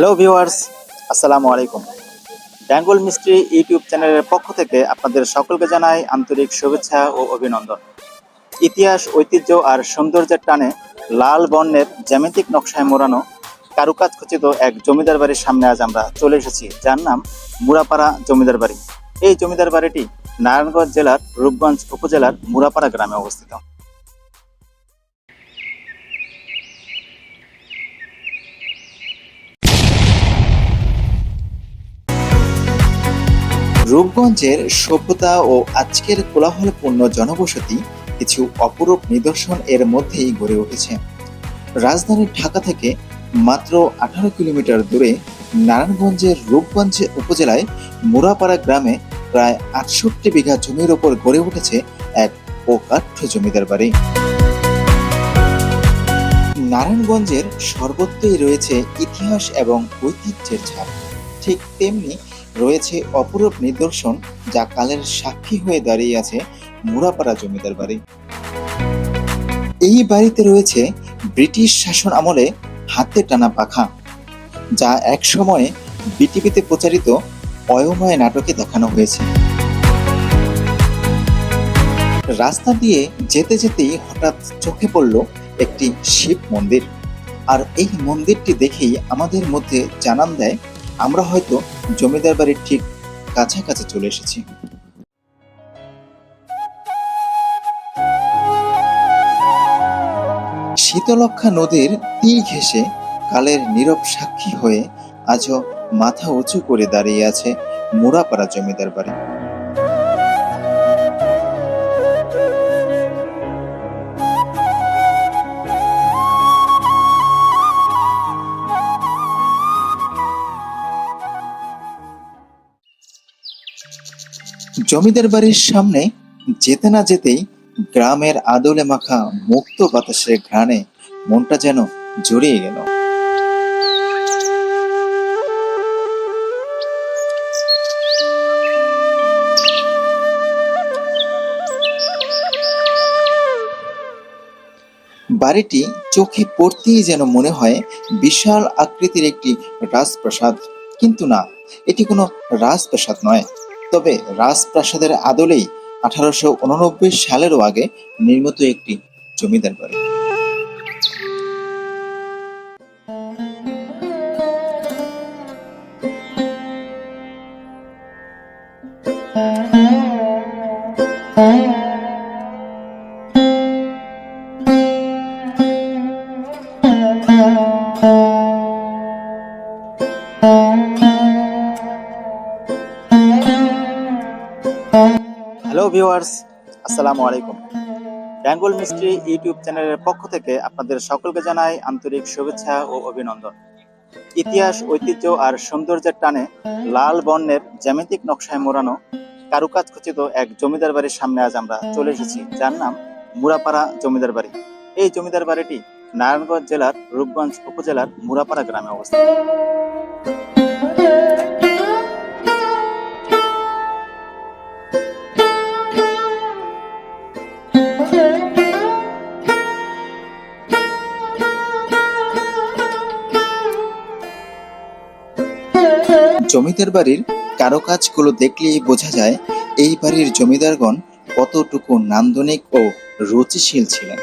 Hello viewers আসসালামু আলাইকুম Bengal mystery YouTube চ্যানেলের পক্ষ থেকে আপনাদের সকলকে জানাই আন্তরিক শুভেচ্ছা ও অভিনন্দন। ইতিহাস, ঐতিহ্য আর সৌন্দর্যের টানে লাল বর্ণের জ্যামিতিক নকশায় মোড়ানো কারুকাজ খচিত এক জমিদার বাড়ির সামনে আজ আমরা চলে এসেছি, যার নাম মুরাপাড়া জমিদার বাড়ি। এই জমিদার বাড়িটি নারায়ণগঞ্জ জেলার রূপগঞ্জ উপজেলার মুরাপাড়া গ্রামে অবস্থিত। রূপগঞ্জের সভ্যতা ও আজকের কোলাহলপূর্ণ জনবসতি কিছু অপরূপ নিদর্শন এর মধ্যেই গড়ে উঠেছে। রাজধানী ঢাকা থেকে মাত্র আঠারো কিলোমিটার দূরে নারায়ণগঞ্জের রূপগঞ্জ উপজেলায় মুরাপাড়া গ্রামে প্রায় আটষট্টি বিঘা জমির ওপর গড়ে উঠেছে এক অকাঠ্য জমিদার বাড়ি। নারায়ণগঞ্জের সর্বত্রই রয়েছে ইতিহাস এবং ঐতিহ্যের ছাপ। ঠিক তেমনি রয়েছে অপরূপ নিদর্শন যা কালের সাক্ষী হয়ে দাঁড়িয়ে আছে মুরাপাড়া জমিদার বাড়ি। এই বাড়িতে রয়েছে ব্রিটিশ শাসন আমলে হাতে টানা পাখা, যা এক সময়ে বিটিভিতে প্রচারিত অয়ময় নাটকে দেখানো হয়েছে। রাস্তা দিয়ে যেতে যেতেই হঠাৎ চোখে পড়ল একটি শিব মন্দির, আর এই মন্দিরটি দেখেই আমাদের মধ্যে জানান দেয় আমরা হয়তো জমিদার বাড়ির ঠিক কাছাকাছি চলে এসেছি। শীতলক্ষা নদীর তীর ঘেঁষে কালের নীরব সাক্ষী হয়ে আজও মাথা উঁচু করে দাঁড়িয়ে আছে মোড়াপাড়া জমিদার বাড়ি। জমিদার বাড়ির সামনে যেতে না যেতেই গ্রামের আদলে মাখা মুক্ত বাতাসের ঘ্রাণে মনটা যেন জড়িয়ে গেল। বাড়িটি চোখে পড়তেই যেন মনে হয় বিশাল আকৃতির একটি রাজপ্রাসাদ। কিন্তু না, এটি কোনো রাজপ্রাসাদ নয়। তবে রাজপ্রাসাদের আদলেই আঠারোশো উননব্বই সালেরও আগে নির্মিত একটি জমিদার বাড়ি। হ্যালো ভিউয়ার্স আসসালামু আলাইকুম বেঙ্গল মিস্ট্রি ইউটিউব চ্যানেলের পক্ষ থেকে আপনাদের সকলকে জানাই আন্তরিক শুভেচ্ছা ও অভিনন্দন। ইতিহাস, ঐতিহ্য আর সৌন্দর্যের টানে লাল বর্ণের জ্যামিতিক নকশায় মোড়ানো কারুকাজ খচিত এক জমিদার বাড়ির সামনে আজ আমরা চলে এসেছি, যার নাম মুরাপাড়া জমিদার বাড়ি। এই জমিদার বাড়িটি নারায়ণগঞ্জ জেলার রূপগঞ্জ উপজেলার মুরাপাড়া গ্রামে অবস্থিত। জমিদার বাড়ির কারুকাজগুলো দেখলেই বোঝা যায় এই বাড়ির জমিদারগণ কতটুকু নান্দনিক ও রুচিশীল ছিলেন।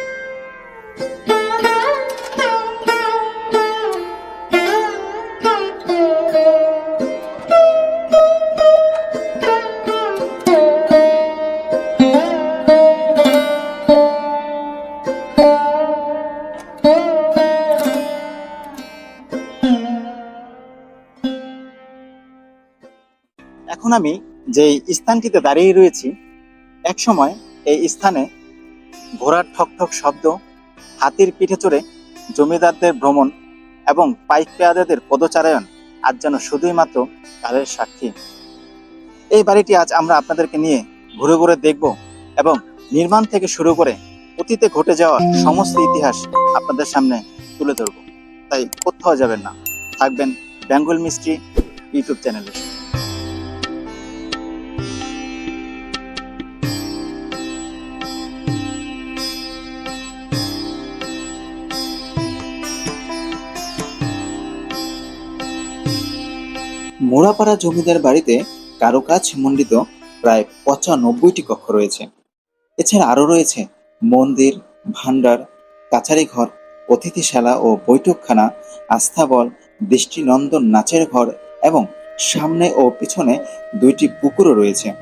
এখন আমি যে স্থানটিতে দাঁড়িয়ে রয়েছি এক সময় এই স্থানে ঘোড়ার ঠক ঠক শব্দ, হাতির পিঠে চড়ে জমিদারদের ভ্রমণ এবং পাইক পেয়াদাদের পদচারায়ন আজ যেন শুধুই মাত্র কালের সাক্ষী। এই বাড়িটি আজ আমরা আপনাদেরকে নিয়ে ঘুরে ঘুরে দেখব এবং নির্মাণ থেকে শুরু করে অতীতে ঘটে যাওয়া সমস্ত ইতিহাস আপনাদের সামনে তুলে ধরব। তাই কোথাও যাবেন না। থাকবেন বেঙ্গল মিস্ট্রি ইউটিউব চ্যানেলে। মোড়াপাড়া জমিদার বাড়িতে কারুকাজ মণ্ডিত প্রায় পঁচানব্বইটি কক্ষ রয়েছে। এছাড়া আরও রয়েছে মন্দির, ভাণ্ডার, কাছারি ঘর, অতিথিশালা ও বৈঠকখানা, আস্থাবল, দৃষ্টিনন্দন নাচের ঘর এবং সামনে ও পিছনে দুইটি পুকুরও রয়েছে।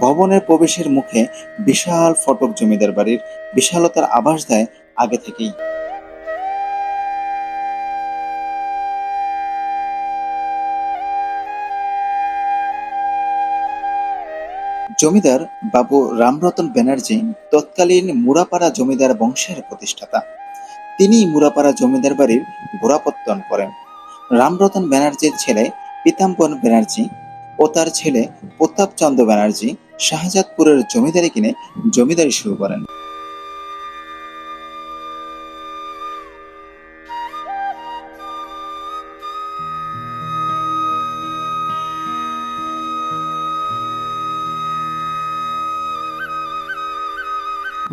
ভবনের প্রবেশের মুখে বিশাল ফটক জমিদার বাড়ির বিশালতার আভাস দেয় আগে থেকেই। জমিদার বাবু রামরতন ব্যানার্জি তৎকালীন মুরাপাড়া জমিদার বংশের প্রতিষ্ঠাতা। তিনি মুরাপাড়া জমিদার বাড়ির গোড়াপত্তন করেন। রামরতন ব্যানার্জির ছেলে পীতাম্বর ব্যানার্জি ও তার ছেলে প্রতাপচন্দ্র ব্যানার্জি শাহজাদপুরের জমিদারি কিনে জমিদারি শুরু করেন।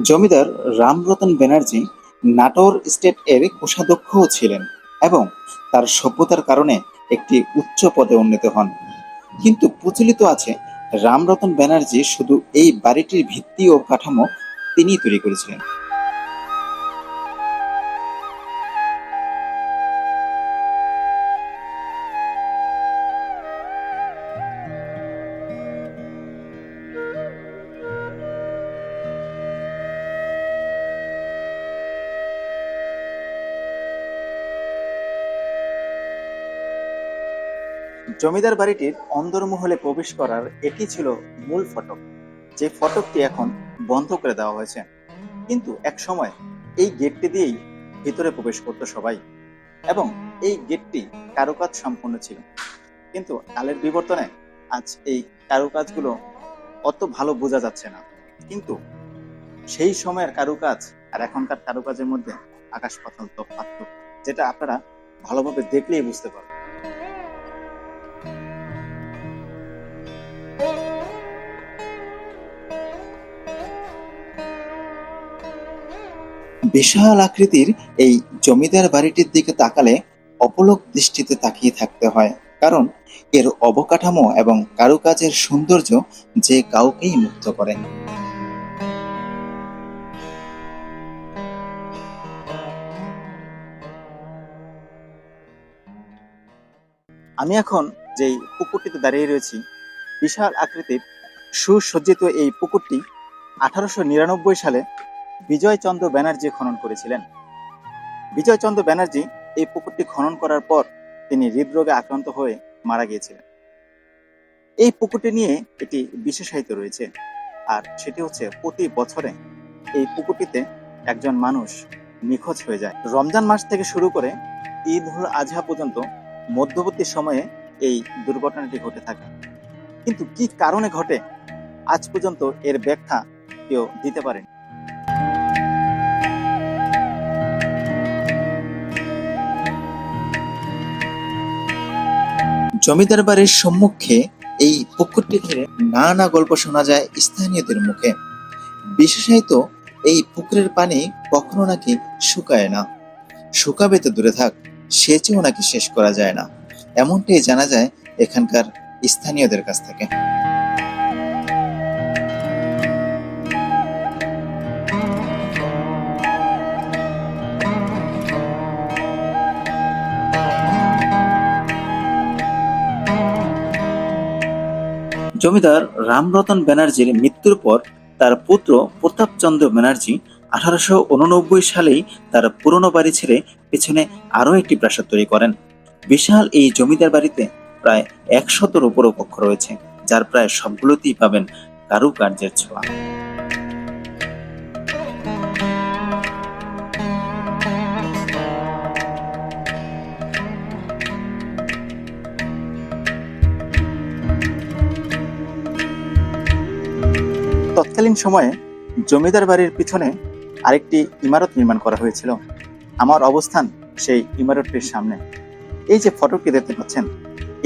জমিদার রামরতন ব্যানার্জি নাটোর স্টেট এর কোষাধ্যক্ষও ছিলেন এবং তার সভ্যতার কারণে একটি উচ্চ পদে উন্নীত হন। কিন্তু প্রচলিত আছে রামরতন ব্যানার্জি শুধু এই বাড়িটির ভিত্তি ও কাঠামো তিনিই তৈরি করেছিলেন। জমিদার বাড়িটির অন্দরমহলে প্রবেশ করার এটি ছিল মূল ফটক, যে ফটকটি এখন বন্ধ করে দেওয়া হয়েছে। কিন্তু এক সময় এই গেটটি দিয়েই ভিতরে প্রবেশ করতো সবাই, এবং এই গেটটি কারুকাজ সম্পূর্ণ ছিল। কিন্তু কালের বিবর্তনে আজ এই কারুকাজগুলো অত ভালো বোঝা যাচ্ছে না। কিন্তু সেই সময়ের কারুকাজ আর এখনকার কারুকাজের মধ্যে আকাশ পাতাল তফাৎ, যেটা আপনারা ভালোভাবে দেখলেই বুঝতে পারবেন। বিশাল আকৃতির এই জমিদার বাড়িটির দিকে তাকালে অপলক দৃষ্টিতে তাকিয়ে থাকতে হয়, কারণ এর অবকাঠামো এবং কারুকাজের সৌন্দর্য যে কাউকেই মুগ্ধ করে আমি এখন যেই পুকুরটিতে দাঁড়িয়ে রয়েছি, বিশাল আকৃতির সুসজ্জিত এই পুকুরটি আঠারোশো নিরানব্বই সালে বিজয়চন্দ্র ব্যানার্জি খনন করেছিলেন। বিজয়চন্দ্র ব্যানার্জি এই পুকুরটি খনন করার পর তিনি হৃদরোগে আক্রান্ত হয়ে মারা গিয়েছিলেন। এই পুকুরটি নিয়ে এটি বিশেষায়িত রয়েছে আর সেটি হচ্ছে প্রতি বছরে এই পুকুরটিতে একজন মানুষ নিখোঁজ হয়ে যায়। রমজান মাস থেকে শুরু করে ঈদ উল আজহা পর্যন্ত মধ্যবর্তী সময়ে এই দুর্ঘটনাটি ঘটে থাকে। কিন্তু কি কারণে ঘটে? আজ পর্যন্ত এর ব্যাখ্যা কেউ দিতে পারেন। জমিদার বাড়ির সম্মুখে এই পুকুরটি ঘিরে নানা গল্প শোনা যায় স্থানীয়দের মুখে। বিশেষায়িত এই পুকুরের পানি কখনো নাকি শুকায় না। শুকাবে তো দূরে থাক, সেচেও নাকি শেষ করা যায় না। এমনটাই জানা যায় এখানকার স্থানীয়দের কাছ থেকে। জমিদার রামরতন ব্যানার্জির মৃত্যুর পর তার পুত্র প্রতাপচন্দ্র ব্যানার্জি আঠারোশো উননব্বই সালেই তার পুরনো বাড়ি ছেড়ে পেছনে আরও একটি প্রাসাদ তৈরি করেন। বিশাল এই জমিদার বাড়িতে প্রায় একশতর উপরও কক্ষ রয়েছে, যার প্রায় সবগুলোতেই পাবেন কারুকার্যের ছোঁয়া। তৎকালীন সময়ে জমিদার বাড়ির পিছনে আরেকটি ইমারত নির্মাণ করা হয়েছিল। আমার অবস্থান সেই ইমারতটির সামনে। এই যে ফটকটি দেখতে পাচ্ছেন,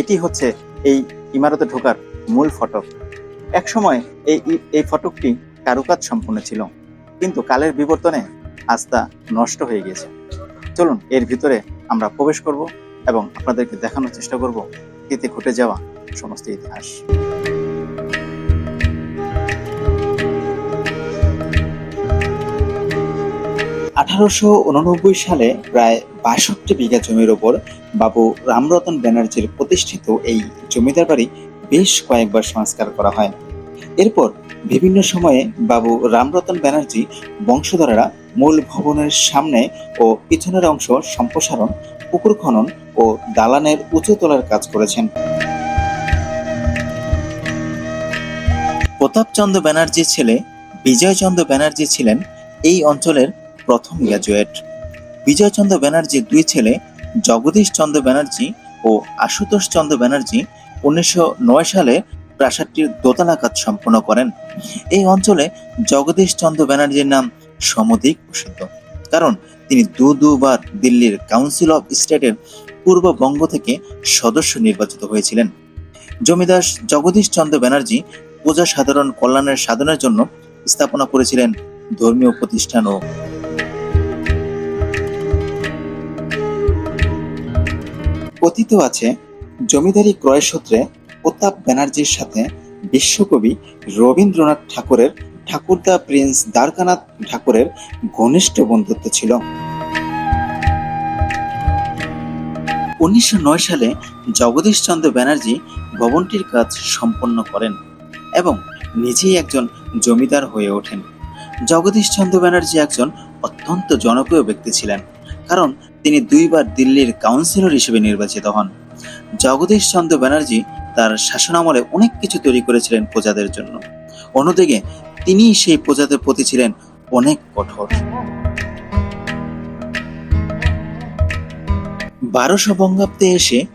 এটি হচ্ছে এই ইমারতে ঢোকার মূল ফটক। এক সময় এই এই ফটকটি কারুকাজ সম্পূর্ণ ছিল, কিন্তু কালের বিবর্তনে তা নষ্ট হয়ে গেছে চলুন, এর ভিতরে আমরা প্রবেশ করব এবং আপনাদেরকে দেখানোর চেষ্টা করব, এতে ঘটে যাওয়া সমস্ত ইতিহাস। আঠারোশো উননব্বই সালে প্রায় বাষট্টি বিঘা জমির ওপর বাবু রামরতন ব্যানার্জির প্রতিষ্ঠিত এই জমিদার বাড়ি বেশ কয়েকবার সংস্কার করা হয়। এরপর বিভিন্ন সময়ে বাবু রামরতন ব্যানার্জি বংশধরেরা মূল ভবনের সামনে ও পিছনের অংশ সম্প্রসারণ, পুকুর খনন ও দালানের উঁচু তোলার কাজ করেছেন। প্রতাপচন্দ্র ব্যানার্জির ছেলে বিজয়চন্দ্র ব্যানার্জি ছিলেন এই অঞ্চলের প্রথম গ্র্যাজুয়েট বিজয়চন্দ্র ব্যানার্জির দুই ছেলে জগদীশ চন্দ্র ব্যানার্জি ও আশুতোষ চন্দ্র ব্যানার্জি উনিশশো নয় সালে প্রাসাদটির দোতলা কাজ সম্পন্ন করেন। এই অঞ্চলে জগদীশ চন্দ্র ব্যানার্জির নাম সমধিক প্রসিদ্ধ, কারণ তিনি দু দুবার দিল্লির কাউন্সিল অফ স্টেটের পূর্ববঙ্গ থেকে সদস্য নির্বাচিত হয়েছিলেন। জমিদার জগদীশ চন্দ্র ব্যানার্জি প্রজা সাধারণ কল্যাণের সাধনের জন্য স্থাপনা করেছিলেন ধর্মীয় প্রতিষ্ঠান ও কথিত আছে, জমিদারি ক্রয় সূত্রে প্রতাপ ব্যানার্জির সাথে বিশ্বকবি রবীন্দ্রনাথ ঠাকুরের ঠাকুরদা প্রিন্স দ্বারকানাথ ঠাকুরের ঘনিষ্ঠ বন্ধুত্ব ছিল। উনিশশো নয় সালে জগদীশ চন্দ্র ব্যানার্জি ভবনটির কাজ সম্পন্ন করেন এবং নিজেই একজন জমিদার হয়ে ওঠেন। জগদীশ চন্দ্র ব্যানার্জি একজন অত্যন্ত জনপ্রিয় ব্যক্তি ছিলেন, কারণ তিনি দুইবার দিল্লির কাউন্সিলর হিসেবে নির্বাচিত হন। জগদীশ চন্দ্র ব্যানার্জি তার শাসনামলে অনেক কিছু তৈরি করেছিলেন প্রজাদের জন্য। অন্যদিকে, তিনি সেই প্রজাদের প্রতি ছিলেন অনেক কঠোর। বারোশো বঙ্গাব্দে এসে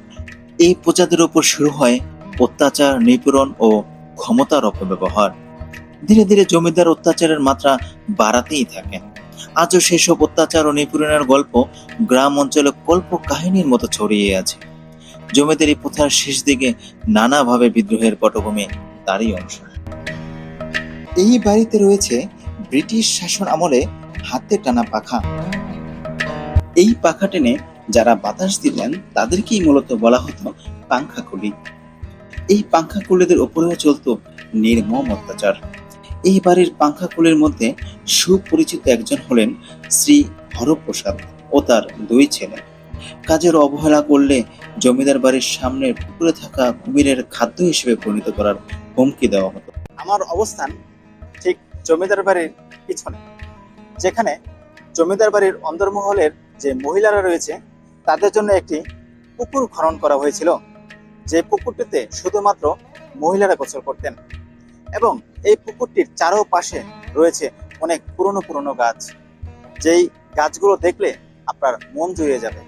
এই প্রজাদের উপর শুরু হয় অত্যাচার, নিপীড়ন ও ক্ষমতার অপব্যবহার। ধীরে ধীরে জমিদার অত্যাচারের মাত্রা বাড়াতেই থাকে। আজও সেসব অত্যাচার ও নিপীড়নের গল্প গ্রাম অঞ্চলে কল্প কাহিনীর মতো ছড়িয়ে আছে। জমিদারি প্রথার শেষ দিকে নানাভাবে বিদ্রোহের পটভূমি তারই অংশ। এই বাড়িতে রয়েছে ব্রিটিশ শাসন আমলে হাতে টানা পাখা। এই পাখা টেনে যারা বাতাস দিতেন, তাদেরকেই মূলত বলা হতো পাংখাকুলি। এই পাংখাকুলিদের উপরেও চলতো নির্মম অত্যাচার। এই বাড়ির পাংখাকুলির মধ্যে সুপরিচিত একজন হলেন শ্রী হরপ্রসাদ ও তার দুই ছেলে। কাজের অবহেলা করলে জমিদার বাড়ির সামনে পুকুরে থাকা কুমিরের খাদ্য হিসেবে পরিণত করার হুমকি দেওয়া হতো। আমার অবস্থান ঠিক জমিদার বাড়ির পিছনে। যেখানে জমিদার বাড়ির অন্দরমহলের যে মহিলারা রয়েছে, তাদের জন্য একটি পুকুর খনন করা হয়েছিল। যে পুকুরটিতে শুধুমাত্র মহিলারা গোসল করতেন। এবং এই পুকুরটির চারোপাশে রয়েছে অনেক পুরনো পুরনো গাছ। যেই গাছগুলো দেখলে আপনার মন জুড়িয়ে যাবে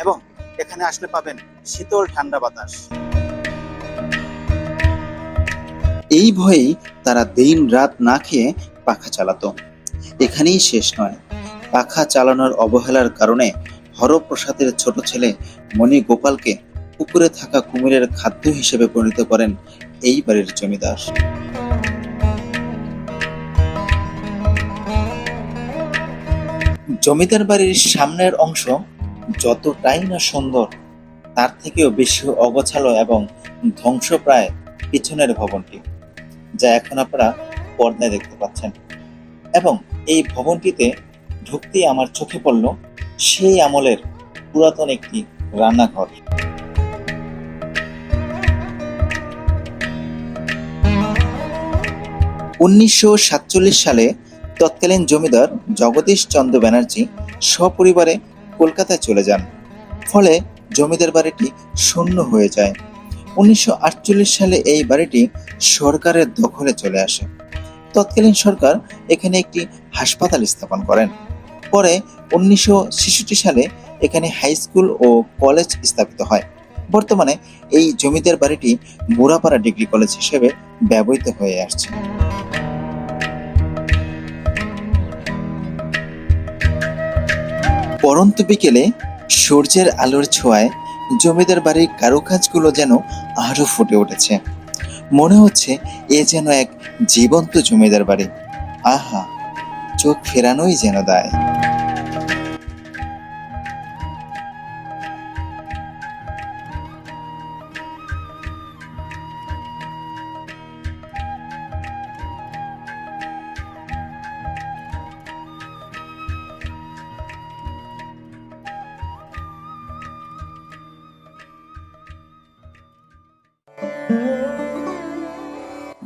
এবং এখানে আসলে পাবেন শীতল ঠান্ডা বাতাস। এই ভয়েই তারা দিন রাত না খেয়ে পাখা চালাতো। এখানেই শেষ নয়। পাখা চালানোর অবহেলার কারণে হরপ্রসাদের ছোট ছেলে মণি গোপালকে পুকুরে থাকা কুমিরের খাদ্য হিসেবে পরিণত করেন এই বাড়ির জমিদার। জমিদার বাড়ির সামনের অংশ যতটাই না সুন্দর, তার থেকেও বেশি অগোছালো এবং ধ্বংসপ্রায় পিছনের ভবনটি, যা এখন আপনারা পর্দায় দেখতে পাচ্ছেন। এবং এই ভবনটিতে ঢুকতেই আমার চোখে পড়ল সেই আমলের পুরাতন একটি রান্নাঘর। উনিশশো সাতচল্লিশ সালে তৎকালীন জমিদার জগদীশ চন্দ্র ব্যানার্জি সপরিবারে কলকাতায় চলে যান। ফলে জমিদার বাড়িটি শূন্য হয়ে যায়। উনিশশো আটচল্লিশ সালে এই বাড়িটি সরকারের দখলে চলে আসে। তৎকালীন সরকার এখানে একটি হাসপাতাল স্থাপন করেন। পরে উনিশশো সালে এখানে হাই স্কুল ও কলেজ স্থাপিত হয়। বর্তমানে এই জমিদার বাড়িটি মুরাপাড়া ডিগ্রি কলেজ হিসেবে ব্যবহৃত হয়ে আসছে। পরন্ত বিকেলে সূর্যের আলোর ছোঁয়ায় জমিদার বাড়ির কারুকাজগুলো যেন আরও ফুটে উঠেছে। মনে হচ্ছে এ যেন এক জীবন্ত জমিদার বাড়ি। আহা, চোখ ফেরানোই যেন দায়।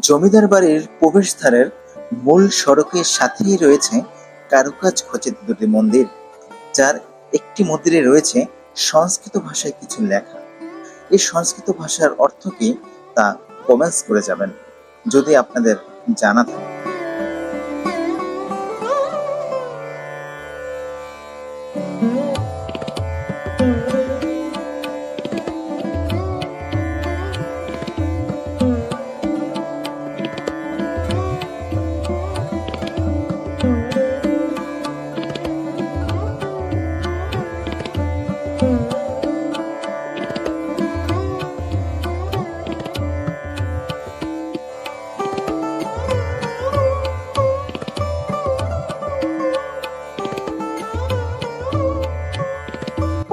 জমিদার বাড়ির প্রবেশদ্বারের মূল সড়কের সাথেই রয়েছে কারুকাজ খচিত দুটি মন্দির, যার একটি মন্দিরে রয়েছে সংস্কৃত ভাষায় কিছু লেখা। এই সংস্কৃত ভাষার অর্থ কি তা কমেন্টস করে যাবেন। যদি আপনাদের জানা থাকে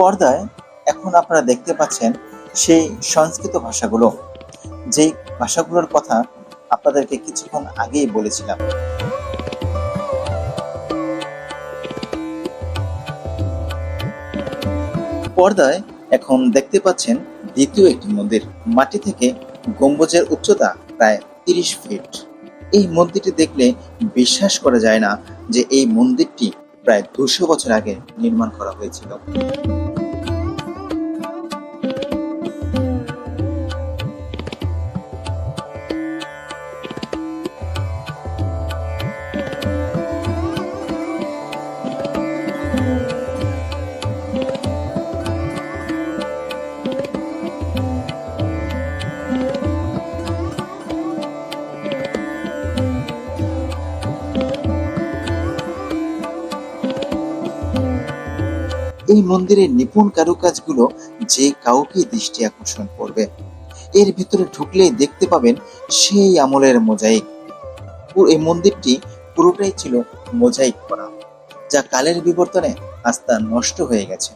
পর্দায় এখন আপনারা দেখতে পাচ্ছেন সেই সংস্কৃত ভাষাগুলো। যেই ভাষাগুলোর কথা আপনাদেরকে কিছুক্ষণ আগেই বলেছিলাম। পর্দায় এখন দেখতে পাচ্ছেন দ্বিতীয় একটি মন্দির। মাটি থেকে গম্বুজের উচ্চতা প্রায় তিরিশ ফিট। এই মন্দিরটি দেখলে বিশ্বাস করা যায় না যে এই মন্দিরটি প্রায় দুশো বছর আগে নির্মাণ করা হয়েছিল। এই মন্দিরের নিপুণ কারুকাজগুলো যে কাউকে দৃষ্টি আকর্ষণ করবে। এর ভিতরে ঢুকলেই দেখতে পাবেন সেই আমলের মোজাইক। এই মন্দিরটি পুরোটাই ছিল মোজাইক করা, যা কালের বিবর্তনে আস্থা নষ্ট হয়ে গেছে।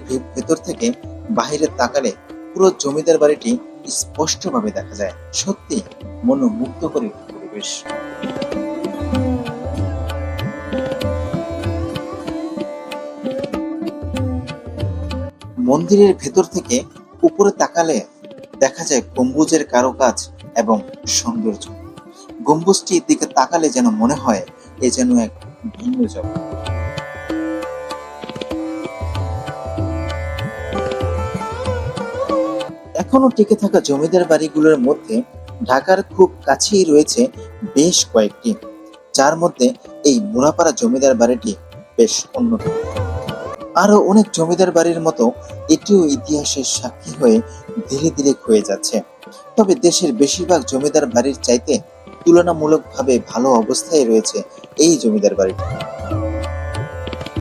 ভে- ভেতর থেকে বাইরে তাকালে পুরো জমিদার বাড়িটি স্পষ্টভাবে দেখা যায়। সত্যি মনোমুগ্ধ করে পরিবেশ। মন্দিরের ভেতর থেকে উপরে তাকালে দেখা যায় গম্বুজের কারুকাজ এবং সৌন্দর্য। গম্বুজটির দিকে তাকালে যেন মনে হয় এ যেন এক ভিন্ন জগৎ। এখনও টিকে থাকা জমিদার বাড়িগুলোর মধ্যে ঢাকার খুব কাছেই রয়েছে বেশ কয়েকটি। যার মধ্যে এই মুরাপাড়া জমিদার বাড়িটি বেশ অন্যতম। আরও অনেক জমিদার বাড়ির মতো এটিও ইতিহাসের সাক্ষী হয়ে ধীরে ধীরে ক্ষয়ে যাচ্ছে। তবে দেশের বেশিরভাগ জমিদার বাড়ির চাইতে তুলনামূলকভাবে ভালো অবস্থায় রয়েছে এই জমিদার বাড়িটি।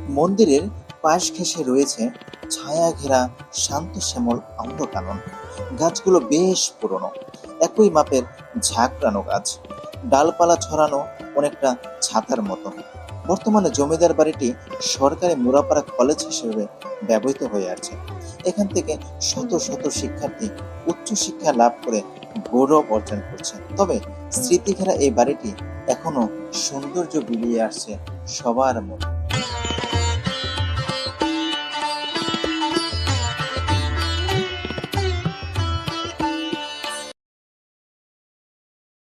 মন্দিরের পাশ ঘেঁষে রয়েছে ছায়া ঘেরা শান্ত শ্যামল আম্রকানন গাছগুলো বেশ পুরনো। একই মাপের ঝাঁকড়ানো গাছ। ডালপালা ছড়ানো অনেকটা ছাতার মতো। বর্তমানে জমিদার বাড়িটি সরকারি মুরাপাড়া কলেজ হিসেবে ব্যবহৃত হয়ে আছে। এখান থেকে শত শত শিক্ষার্থী উচ্চ শিক্ষা লাভ করে গৌরব অর্জন করছে। তবে স্মৃতিঘেরা এই বাড়িটি এখনও সৌন্দর্য বিলিয়ে আসছে সবার মনে।